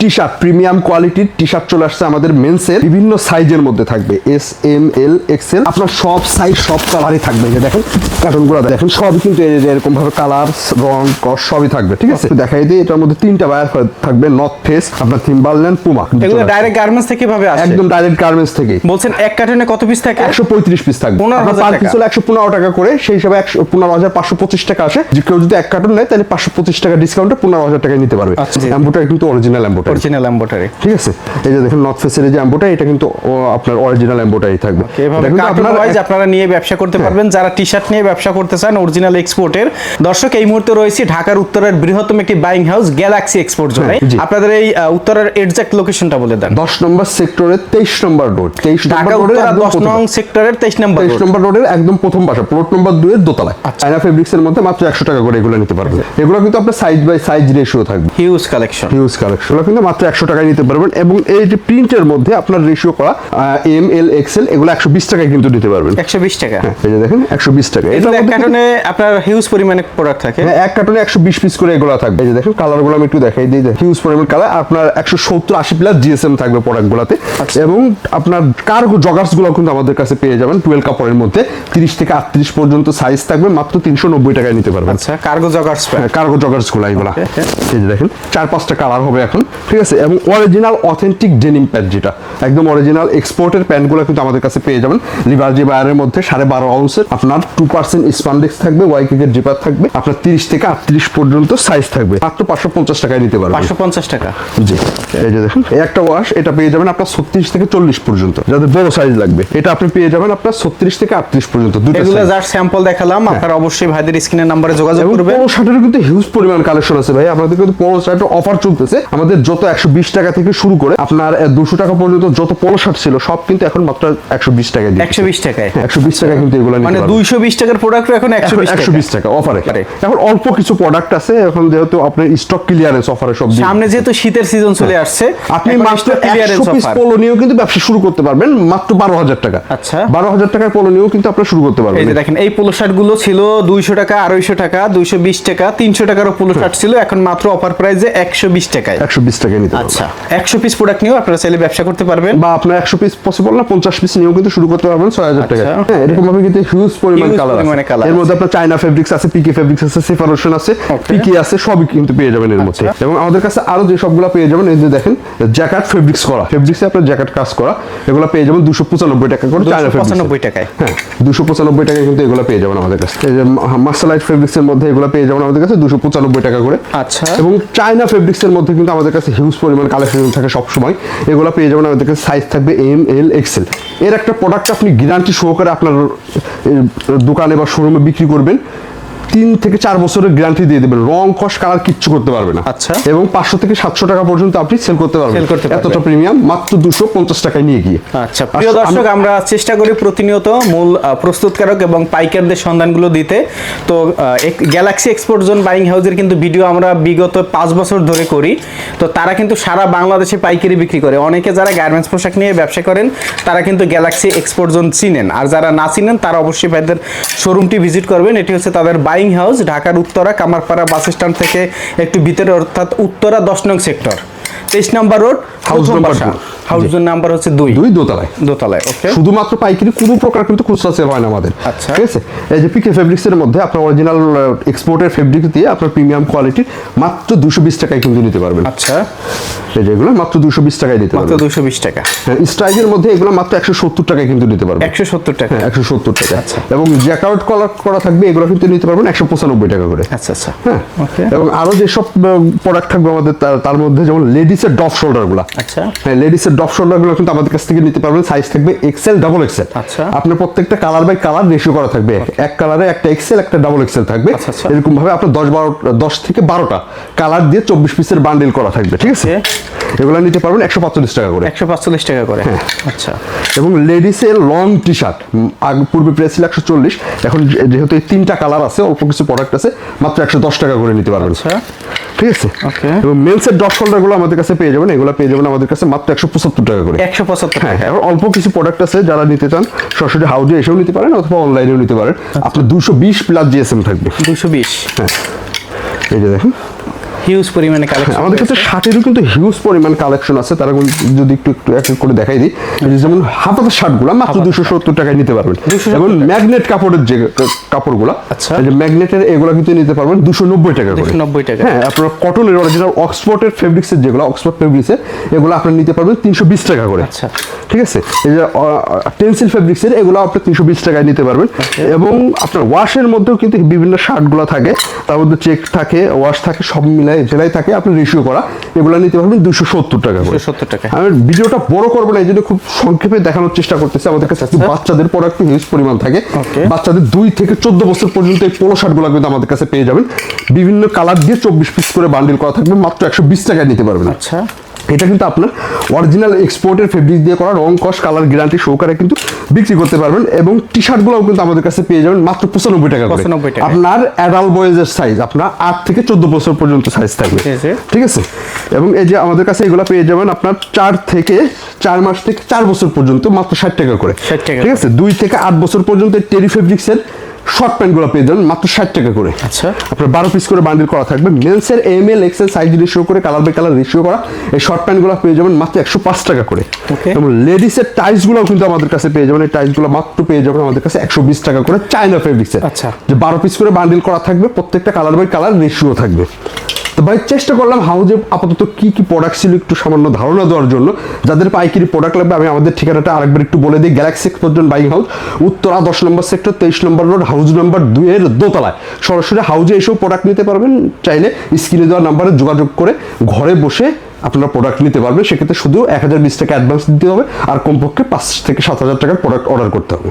T shirt premium কোয়ালিটির T shirt চলে আসছে আমাদের মেন্সের বিভিন্ন সাইজের মধ্যে থাকবে। এস এম এল এক্সেল আপনার সব সাইজ সব কালারই থাকবে। যে দেখেন কার্টুনগুলো দেখেন সবই কিন্তু এরকম ভাবে কালার রং কস সবই থাকবে ঠিক আছে? দেখাই দিই এটার মধ্যে তিনটা বায়ার থাকবে নর্থ ফেস আপনার থিম্বারল্যান্ড পুমা এগুলো ডাইরেক্ট গার্মেন্টস থেকে ভাবে আসে? একদম ডাইরেক্ট গার্মেন্টস থেকে। বলছেন এক কার্টনে কত পিস থাকে? একশো পঁয়ত্রিশ পিস থাকবে। 15,000 আপনার পার টাকা। পিস হলো একশো পনেরো টাকা করে সেই হিসাবে একশো পনেরো হাজার পাঁচশো পঁচিশ টাকা আসে। যে কেউ যদি এক কার্টন নেয় তাহলে পাঁচশো পঁচিশ টাকা ডিসকাউন্টে পনেরো হাজার টাকায় নিতে পারবে। আচ্ছা। অ্যাম্বোটারি কিন্তু অরিজিনাল অ্যাম্বোটারি অরিজিনাল এম্বোটারি ঠিক আছে? এই যে দেখেন নর্থ ফেসের যে অ্যাম্বোটারি এটা কিন্তু আপনার অরিজিনাল অ্যাম্বোটারি থাকবে। এভাবে কার্টুন আপনার ওয়াইজ আপনারা নিয়ে ব্যবসা করতে পারবেন। যারা টি শার্ট নিয়ে ব্যবসা করতে চান অরিজিনাল এক্সপোর্টের দর্শক এই মুহূর্তে রয়েছে ঢাকার উত্তরের বৃহত্তম একটি বাইং হাউস গ্যালাক্সি এক্সপোর্ট জোনে হ্যাঁ, আপনাদের এই উত্তরের এক্সাক্ট লোকেশনটা বলে দেন। দশ নম্বর সেক্টরের তেইশ নম্বর রোড তেইশ ঢাকা নম্বর রোডের উত্তরা একদম দশ প্রথমে। নং সেক্টরের তেইশ নম্বর তেইশ road। নম্বর রোডের একদম প্রথম বাসা প্লট নম্বর দুইয়ের দোতলায়। আচ্ছা। চায়না ফেব্রিক্স এর মধ্যে মাত্র একশো টাকা করে এগুলো নিতে পারবেন। এগুলো কিন্তু আপনার সাইজ বাই সাইজ রেশিও থাকবে। হিউজ কালেকশন হিউজ কালেকশন কিন্তু মাত্র একশো টাকায় নিতে পারবেন এবং এই যে প্রিন্টের মধ্যে আপনার রেশিও করা এম এল এক্সেল এগুলো একশো বিশ টাকায় কিন্তু নিতে পারবেন। একশো বিশ টাকা। এই যে দেখেন একশো বিশ টাকা। এটার এক কার্টনে আপনার হিউজ পরিমাণে প্রোডাক্ট থাকে। হ্যাঁ, এক কার্টনে একশো বিশ পিস করে এগুলো থাকবে। এই যে দেখেন কালারগুলো আমি একটু দেখাই দিই হিউজ পরিমাণ কালার আপনার একশো সত্তর আশি প্লাস জিএসএম থাকবে প্রোডাক্ট গুলাতে। আচ্ছা। এবং আপনার কার্গো জগার্সগুলো কিন্তু আমাদের কাছে পেয়ে যাবেন টুয়েলভ কাপড়ের মধ্যে। তিরিশ থেকে আটত্রিশ পর্যন্ত সাইজ থাকবে মাত্র তিনশো নব্বই টাকায় নিতে পারবেন। আচ্ছা কার্গো জগার্স কার্গো জগার্সগুলো এগুলা. এই যে দেখেন চার পাঁচটা কালার হবে এখন। ঠিক আছে এবং অরিজিনাল অথেন্টিক ডেনিম প্যান্ট যেটা একদম অরিজিনাল এক্সপোর্টের প্যান্টগুলো কিন্তু আমাদের কাছে পেয়ে যাবেন। লিভার্জি বায়ারের মধ্যে সাড়ে বারো আউন্সের আপনার টু পার্সেন্ট স্পান্ডেক্স থাকবে ওয়াই কেকের জিপার থাকবে আপনার তিরিশ থেকে আটত্রিশ পর্যন্ত সাইজ থাকবে। মাত্র পাঁচশো পঞ্চাশ টাকায় নিতে পারবেন। পাঁচশো পঞ্চাশ টাকা। জি এই যে দেখেন এই একটা ওয়াশ এটা পেয়ে যাবেন আপনার ছত্রিশ থেকে চল্লিশ পর্যন্ত। যাদের বড় সাইজ লাগবে এটা আপনি পেয়ে যাবেন আপনার ছত্রিশ থেকে আটত্রিশ পর্যন্ত দুটো যার স্যাম্পল দেখালাম আপনারা অবশ্যই ভাইদের স্ক্রিনের নাম্বারে যোগাযোগ করবেন। পোলো শার্টের কিন্তু হিউজ পরিমাণ কালেকশন আছে ভাই। আপনাদের কিন্তু পোলো শার্টের অফার চলতেছে। আমাদের যত একশো বিশ টাকা থেকে শুরু করে আপনার দুশো টাকা পর্যন্ত যত পোলো শার্ট ছিল সব কিন্তু এখন মাত্র একশো বিশ টাকা একশো বিশ টাকায়? একশো বিশ টাকা কিন্তু এগুলো মানে দুইশো বিশ টাকার প্রোডাক্ট এখন একশো বিশ একশো বিশ টাকা অফারে এখন অল্প কিছু প্রোডাক্ট আছে এখন যেহেতু আপনার স্টক ক্লিয়ারেন্স অফারে সব সামনে যেহেতু শীতের সিজন চলে আসছে আপনি মাত্র একশো পিস offer। নিয়েও কিন্তু ব্যবসা শুরু করতে পারবেন মাত্র বারো হাজার টাকা। আচ্ছা। বারো হাজার টাকায় পলো নিয়েও কিন্তু আপনার শুরু করতে পারবেন। দেখেন এই পোলো শার্টগুলো ছিল দুইশো টাকা আড়াইশো টাকা দুইশো বিশ টাকা তিনশো টাকারও পোলো শার্ট ছিল এখন মাত্র অফার প্রাইসে একশো বিশ টাকায়। একশো বিশ টাকায় নিতে আচ্ছা একশো পিস প্রোডাক্ট নিয়েও আপনারা চাইলে ব্যবসা করতে পারবেন। বা আপনার একশো পিস পসিবল না পঞ্চাশ পিস নিয়েও কিন্তু শুরু করতে পারবেন ছয় হাজার টাকা। আচ্ছা। হ্যাঁ এরকম ভাবে কিন্তু হিউজ পরিমাণ কালার colour এর মধ্যে আপনার চায়না ফেব্রিক্স আছে পিকে ফেব্রিক্স আছে সেফারোশন আছে পিকে আছে সবই কিন্তু পেয়ে যাবেন এর মধ্যে। এবং আমাদের কাছে আরও যে সবগুলো পেয়ে যাবেন এই যে দেখেন জ্যাকেট ফেব্রিক্স করা। ফেব্রিক্সে আপনার জ্যাকেট কাজ করা এগুলো পেয়ে যাবেন দুশো পঁচানব্বই টাকা করে চায়না ফেব্রিক্স পঁচানব্বই টাকায়। হ্যাঁ দুশো পঁচানব্বই টাকায় কিন্তু এগুলো পেয়ে যাবেন আমাদের কাছে। এই যে মার্শালাইট ফেব্রিক্স এর মধ্যে এগুলো পেয়ে যাবেন আমাদের কাছে দুশো পঁচানব্বই টাকা করে। আচ্ছা। এবং চায়না ফেব্রিক্সের মধ্যে কিন্তু আমাদের কাছে হিউজ পরিমাণ কালেকশন থাকে সবসময়। এগুলো পেয়ে যাবেন আমাদের কাছে সাইজ থাকবে এম এল এক্সেল এর একটা প্রোডাক্ট আপনি গ্যারান্টি সহকারে আপনার দোকানে বা শোরুমে বিক্রি করবেন। তিন থেকে চার বছরের গ্যারান্টি দিয়ে দেবেন। রং কস কালার কিচ্ছু করতে পারবে না। আচ্ছা। এবং পাঁচশো থেকে সাতশো টাকা পর্যন্ত আপনি সেল করতে পারবেন। এতটা প্রিমিয়াম মাত্র দুশো পঞ্চাশ টাকায় নিয়ে গিয়ে। আচ্ছা প্রিয় আচ্ছা, দর্শক আমরা চেষ্টা করি প্রতিনিয়ত মূল প্রস্তুতকারক এবং পাইকারদের সন্ধানগুলো দিতে। তো গ্যালাক্সি এক্সপোর্ট জোন বাইং হাউসের কিন্তু ভিডিও আমরা বিগত পাঁচ বছর ধরে করি। তো তারা কিন্তু সারা বাংলাদেশে পাইকারি বিক্রি করে। অনেকে যারা গার্মেন্টস পোশাক নিয়ে ব্যবসা করেন তারা কিন্তু গ্যালাক্সি এক্সপোর্ট জোন চিনেন। আর যারা না চিনেন তারা অবশ্যই তাদের শোরুমটি ভিজিট করবেন। এটি হচ্ছে তাদের বাইং হাউস ঢাকার উত্তরা কামারপাড়া বাস স্ট্যান্ড থেকে একটু ভিতরে, অর্থাৎ উত্তরা দশ নং সেক্টর তেইশ নম্বর রোড Two। হাউস নাম্বার হচ্ছে দুই। দুই দোতলায়। দোতলায় ওকে শুধুমাত্র পাইকারি কোনো প্রকার কিন্তু খুচরা সেল হয় না আমাদের। আচ্ছা। ঠিক আছে? এই যে পিকে ফেব্রিক্স এর মধ্যে আপনার অরিজিনাল এক্সপোর্টের ফেব্রিক দিয়ে আপনার প্রিমিয়াম কোয়ালিটি মাত্র দুশো বিশ টাকায় কিন্তু নিতে পারবেন। আচ্ছা। এই যে এগুলো মাত্র দুশো বিশ টাকায় নিতে মাত্র পারবেন। দুশো বিশ টাকা। স্ট্রাইকের মধ্যে এগুলো মাত্র একশো সত্তর টাকায় কিন্তু নিতে পারবেন। একশো সত্তর টাকা। হ্যাঁ একশো সত্তর টাকা। আচ্ছা। এবং জ্যাকআউট কলার করা থাকবে এগুলো কিন্তু নিতে পারবেন একশো পঁচানব্বই টাকা করে। আচ্ছা আচ্ছা। হ্যাঁ। এবং আরও যেসব প্রোডাক্ট থাকবে আমাদের তার- তার মধ্যে যেমন লেডিসের ডপ শোল্ডারগুলা। আচ্ছা। হ্যাঁ লেডিসের ডপ শোল্ডারগুলো কিন্তু আমাদের কাছ থেকে নিতে পারবেন। সাইজ থাকবে এক্সেল ডাবল এক্সেল আচ্ছা। আপনার প্রত্যেকটা কালার বাই কালার রেশিও করা থাকবে। এক কালারে একটা এক্সেল একটা ডাবল এক্সেল থাকবে। আচ্ছা, আচ্ছা। এরকম ভাবে আপনার দশ বারো দশ থেকে বারোটা কালার দিয়ে চব্বিশ পিসের বান্ডেল করা থাকবে ঠিক আছে? এগুলো নিতে পারবেন একশো পাঁচচল্লিশ টাকা করে। একশো পাঁচচল্লিশ টাকা করে। হ্যাঁ। আচ্ছা। এবং লেডিসের লং টি শার্ট আগে পূর্বে প্রাইস ছিল একশো চল্লিশ এখন যেহেতু এই তিনটা কালার আছে অল্প কিছু প্রোডাক্ট আছে মাত্র একশো দশ টাকা করে নিতে পারবেন। আচ্ছা। ঠিক আছে. এবং মেন্সের ডট শোল্ডারগুলো আমাদের কাছে পেয়ে যাবেন এগুলো পেয়ে যাবেন আমাদের কাছে মাত্র একশো পঁচাত্তর টাকা করে। একশো পঁচাত্তর হ্যাঁ এখন অল্প কিছু প্রোডাক্ট আছে যারা নিতে চান সরাসরি হাউজে এসেও নিতে পারেন অথবা অনলাইনেও নিতে পারেন। আপনার দুশো বিশ প্লাস জিএসএম থাকবে। দুশো বিশ। হ্যাঁ। এই যে দেখেন। হিউজ পরিমাণে কালেকশন আমাদের কাছে শার্টেরও কিন্তু হিউজ পরিমাণ কালেকশন আছে। তারা যদি একটু একটু এক করে দেখাই দিই। যেমন হাফাতের শার্টগুলো মাত্র দুশো সত্তর টাকায় নিতে পারবেন। 270 এবং ম্যাগনেট কাপড়ের যে কাপড়গুলো আচ্ছা। ম্যাগনেটের এগুলো কিন্তু নিতে পারবেন দুশো নব্বই টাকা করে। 290 টাকা। হ্যাঁ আপনার কটনের অরিজিনাল অক্সফোর্ডের ফেব্রিক্সের যেগুলো অক্সফোর্ড ফেব্রিক্সের এগুলো আপনি নিতে পারবেন তিনশো বিশ টাকা করে। আচ্ছা। ঠিক আছে? এই যে টেন্সিল ফেব্রিক্সের এগুলো আপনি তিনশো বিশ টাকায় নিতে পারবেন। এবং আপনার ওয়াশের মধ্যেও কিন্তু বিভিন্ন শার্টগুলো থাকে। তার মধ্যে চেক থাকে ওয়াশ থাকে সব মিলাই জেলাই থাকে আপনি রেশিও করা এগুলো নিতে পারবেন দুশো সত্তর টাকা করে। সত্তর টাকা। আমি ভিডিওটা বড় করব না এই জন্য খুব সংক্ষেপে দেখানোর চেষ্টা করতেছি। আমাদের কাছে একটু বাচ্চাদের প্রোডাক্ট হিউজ পরিমাণ থাকে। বাচ্চাদের দুই থেকে চোদ্দ বছর পর্যন্ত এই পোলো শার্টগুলো কিন্তু আমাদের কাছে পেয়ে যাবেন। বিভিন্ন কালার দিয়ে চব্বিশ পিস করে বান্ডিল করা থাকবে মাত্র একশো বিশ টাকায় নিতে পারবেন। আচ্ছা। এটা কিন্তু আপনার অরিজিনাল এক্সপোর্টের ফেব্রিক দিয়ে করা রং কস কালার গ্যারান্টি সহকারে কিন্তু বিক্রি করতে পারবেন এবং টি শার্টগুলোও কিন্তু আমাদের কাছে পেয়ে যাবেন মাত্র পঁচানব্বই টাকা করে। আপনার অ্যাডাল বয়েজের সাইজ আপনার আট থেকে চোদ্দ বছর পর্যন্ত সাইজ থাকবে। ঠিক আছে। এবং এই যে আমাদের কাছে এগুলো পেয়ে যাবেন আপনার চার থেকে চার মাস থেকে চার বছর পর্যন্ত মাত্র ষাট টাকা করে। 60 টাকা ঠিক আছে? দুই থেকে আট বছর পর্যন্ত টেরি ফেব্রিক্সের শর্ট প্যান্টগুলো পেয়ে যাবেন মাত্র ষাট টাকা করে। আচ্ছা। আপনার বারো পিস করে বান্ডিল করা থাকবে। মেলসের M L XL size ratio করে কালার বাই কালার রেশিও করা। এই শর্ট প্যান্টগুলো পেয়ে যাবেন মাত্র একশো পাঁচ টাকা করে. এবং লেডিসের টাইসগুলোও কিন্তু আমাদের কাছে পেয়ে যাবেন। এই টাইসগুলো মাত্র পেয়ে যাবেন আমাদের কাছে একশো বিশ টাকা করে। চায়না ফেব্রিক্সের আচ্ছা। যে বারো পিস করে বান্ডিল করা থাকবে প্রত্যেকটা কালার বাই কালার রেশিও থাকবে। তো ভাই, চেষ্টা করলাম হাউজে আপাতত কি কি প্রোডাক্ট ছিল একটু সামান্য ধারণা দেওয়ার জন্য। যাদের পাইকারি প্রোডাক্ট লাগবে, আমি আমাদের ঠিকানাটা আরেকবার একটু বলে দিই গ্যালাক্সি এক্সপোর্জন বাইং হাউস উত্তরা দশ নম্বর সেক্টর তেইশ নম্বর রোড হাউস নম্বর দুইয়ের দোতলায়। সরাসরি হাউজে এসেও প্রোডাক্ট নিতে পারবেন, চাইলে স্ক্রিনে দেওয়া নাম্বারে যোগাযোগ করে ঘরে বসে আপনারা প্রোডাক্ট নিতে পারবেন। সেক্ষেত্রে শুধু এক হাজার বিশ টাকা অ্যাডভান্স দিতে হবে, আর কমপক্ষে পাঁচ থেকে সাত হাজার টাকার প্রোডাক্ট অর্ডার করতে হবে।